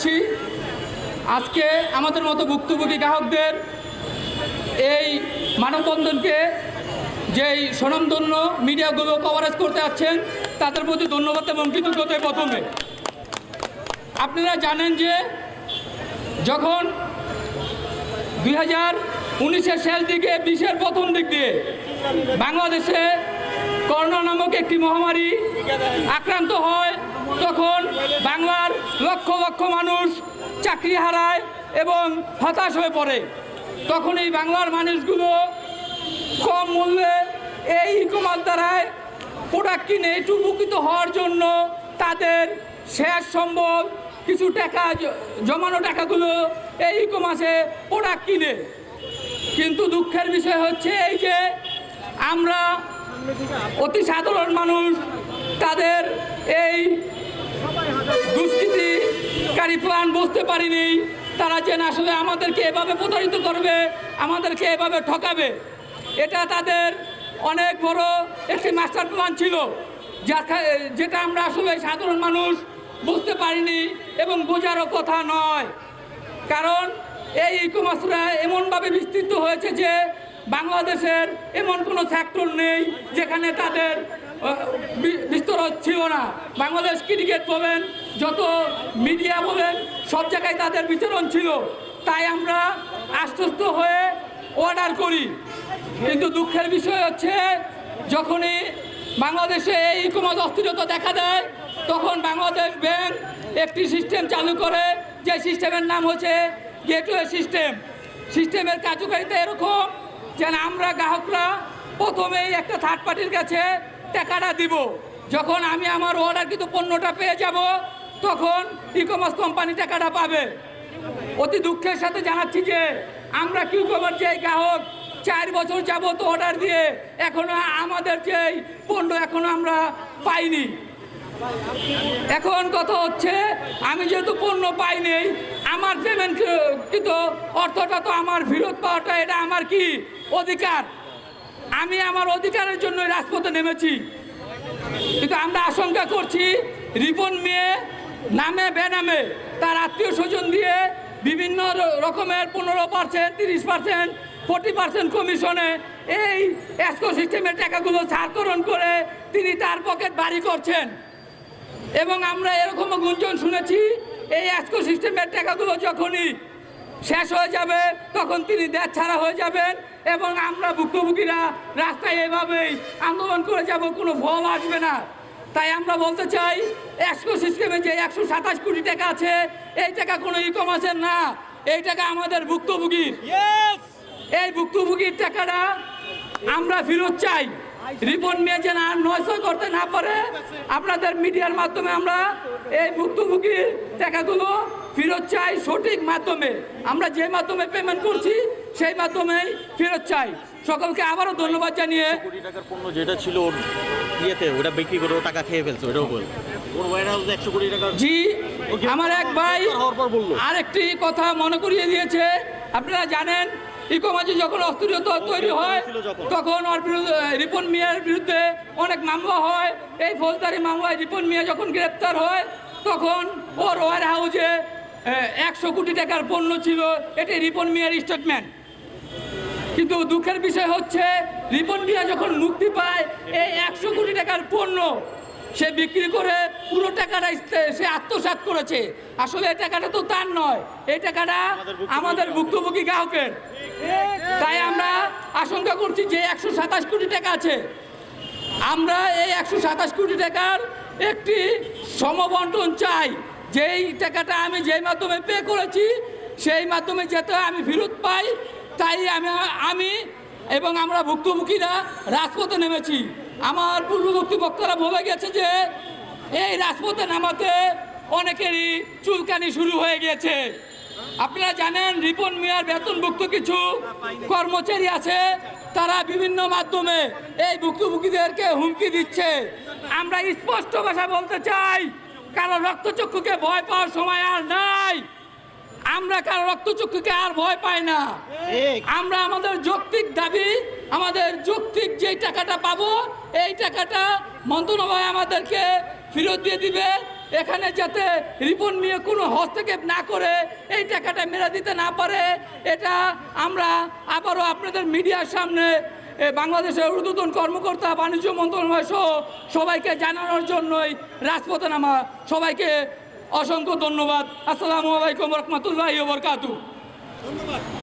জানাচ্ছি আজকে আমাদের মতো ভুক্তভোগী গ্রাহকদের এই মানববন্ধনকে যেই স্বনামধন্য মিডিয়াগুলো কভারেজ করতে আসছেন তাদের প্রতি ধন্যবাদ এবং কৃতজ্ঞতায় প্রথমে। আপনারা জানেন যে যখন দুই হাজার উনিশের শেষ দিকে, বিশের প্রথম দিক দিয়ে বাংলাদেশে করোনা নামক একটি মহামারী আক্রান্ত হয় তখন বাংলার লক্ষ লক্ষ মানুষ চাকরি হারায় এবং হতাশ হয়ে পড়ে। তখন এই বাংলার মানুষগুলো কম মূল্যে এই ই কমার্স দ্বারায় প্রোডাক্ট কিনে একটু উপকৃত হওয়ার জন্য তাদের শেষ সম্ভব কিছু টাকা জমানো টাকাগুলো এই ই কমার্সে প্রোডাক্ট কিনে। কিন্তু দুঃখের বিষয় হচ্ছে এই যে আমরা অতি সাধারণ মানুষ তাদের এই দুষ্কৃতিকারী প্ল্যান বুঝতে পারিনি। তারা যে না আসলে আমাদেরকে এভাবে প্রতারিত করবে, আমাদেরকে এভাবে ঠকাবে। এটা তাদের অনেক বড় একটি মাস্টার প্ল্যান ছিল যেটা আমরা আসলে সাধারণ মানুষ বুঝতে পারিনি এবং বোঝারও কথা নয়। কারণ এই ই কমার্সরা এমনভাবে বিস্তৃত হয়েছে যে বাংলাদেশের এমন কোনো সেক্টর নেই যেখানে তাদের ছিল না। বাংলাদেশ ক্রিকেট বলেন, যত মিডিয়া বলেন, সব জায়গায় তাদের বিচরণ ছিল। তাই আমরা আশ্বস্ত হয়ে অর্ডার করি। কিন্তু দুঃখের বিষয় হচ্ছে, যখনই বাংলাদেশে এই কমার্স অস্থিরতা দেখা দেয়, তখন বাংলাদেশ ব্যাংক একটি সিস্টেম চালু করে। যে সিস্টেমের নাম হচ্ছে গেটওয়ে সিস্টেম সিস্টেমের কার্যকারিতা এরকম যেন আমরা গ্রাহকরা প্রথমেই একটা থার্ড পার্টির কাছে টাকাটা দিব। যখন আমি আমার অর্ডারকৃত পণ্যটা পেয়ে যাব, তখন ই কমার্স কোম্পানি টাকাটা পাবে। অতি দুঃখের সাথে জানাচ্ছি যে, আমরা কিউ কমার যে গ্রাহক, চার বছর যাবত অর্ডার দিয়ে এখনও আমাদের যে পণ্য এখনও আমরা পাইনি। এখন কথা হচ্ছে, আমি যেহেতু পণ্য পাইনি আমার পেমেন্ট কিন্তু অর্থটা তো আমার ফেরত পাওয়াটা, এটা আমার কি? অধিকার। আমি আমার অধিকারের জন্য রাজপথে নেমেছি। কিন্তু আমরা আশঙ্কা করছি রিপন মেয়ে নামে বেনামে তার আত্মীয় স্বজন দিয়ে বিভিন্ন রকমের পনেরো পার্সেন্ট তিরিশ পার্সেন্ট ফোর্টি পার্সেন্ট কমিশনে এই এসকো সিস্টেমের টাকাগুলো ছাড়করণ করে তিনি তার পকেট বাড়ি করছেন। এবং আমরা এরকমও গুঞ্জন শুনেছি, এই এসকো সিস্টেমের টাকাগুলো যখনই শেষ হয়ে যাবে, তখন তিনি দেশ ছাড়া হয়ে যাবেন। এবং আমরা ভুক্তভোগীরা রাস্তায় এভাবেই আন্দোলন করে যাব কোনো ফল আসবে না। তাই আমরা বলতে চাই একশো সিস্টেমে যে একশো সাতাশ কোটি টাকা আছে এই টাকা কোনো ই কমার্সের না এই টাকা আমাদের ভুক্তভোগীর। এই ভুক্তভোগীর টাকাটা আমরা ফেরত চাই। রিপন নিয়ে যেন আর নয়শয় করতে না পারে আপনাদের মিডিয়ার মাধ্যমে আমরা এই ভুক্তভোগীর টাকাগুলো ফেরত চাই সঠিক মাধ্যমে। আমরা যে মাধ্যমে পেমেন্ট করছি সেই মাধ্যমেই ফেরত চাই। সকলকে আবারও ধন্যবাদ জানিয়ে কোটি টাকার পণ্য যেটা ছিল ওর ইয়েতে ওটা বিক্রি করে ও টাকা খেয়ে ফেলছে ওটাও বল। ওর ওয়ার হাউস একশো কোটি টাকার জি আমার এক ভাই। আরেকটি কথা মনে করিয়ে দিয়েছে। আপনারা জানেন ইকোমাজি যখন অস্থিরতা তৈরি হয় তখন ওর বিরুদ্ধে রিপন মিয়ার বিরুদ্ধে অনেক মামলা হয়। এই ফৌজদারি মামলায় রিপন মিয়া যখন গ্রেপ্তার হয় তখন ওর ওয়ার হাউজে একশো কোটি টাকার পণ্য ছিল। এটি রিপন মিয়ার স্টেটমেন্ট কিন্তু দুঃখের বিষয় হচ্ছে রিপন মিয়া যখন মুক্তি পায় এই একশো কোটি টাকার পণ্য সে বিক্রি করে পুরো টাকাটা সে আত্মসাৎ করেছে। আসলে এই টাকাটা তো তার নয় এই টাকাটা আমাদের ভুক্তভোগী গ্রাহকের। তাই আমরা আশঙ্কা করছি যে একশো সাতাশ কোটি টাকা আছে। আমরা এই একশো সাতাশ কোটি টাকার একটি সমবন্টন চাই। যেই টাকাটা আমি যেই মাধ্যমে পে করেছি সেই মাধ্যমে যাতে আমি ফেরত পাই তাই আমি আমি এবং আমরা ভুক্তভোগীরা রাজপথে নেমেছি। আমার পূর্ববর্তী বক্তারা বলে গেছে যে, এই রাজপথে নামাতে অনেকেরই চুলকানি শুরু হয়ে গেছে আপনারা জানেন, রিপন মিয়ার বেতনভুক্ত কিছু কর্মচারী আছে, তারা বিভিন্ন মাধ্যমে এই ভুক্তভোগীদেরকে হুমকি দিচ্ছে। আমরা স্পষ্ট ভাষা বলতে চাই কারও রক্তচক্ষুকে ভয় পাওয়ার সময় আর নাই। আমরা কারও রক্তচক্ষুকে আর ভয় পাই না। আমরা আমাদের যৌক্তিক দাবি আমাদের যৌক্তিক যেই টাকাটা পাবো এই টাকাটা মন্ত্রণালয় আমাদেরকে ফেরত দিয়ে দিবে। এখানে যাতে রিপন নিয়ে কোনো হস্তক্ষেপ না করে এই টাকাটা মেরে দিতে না পারে এটা আমরা আবারও আপনাদের মিডিয়ার সামনে বাংলাদেশের ঊর্ধ্বতন কর্মকর্তা বাণিজ্য মন্ত্রণালয় সহ সবাইকে জানানোর জন্যই রাজপথে নামা সবাইকে অসংখ্য ধন্যবাদ। আসসালামু আলাইকুম রহমতুল্লাহ বরকাতু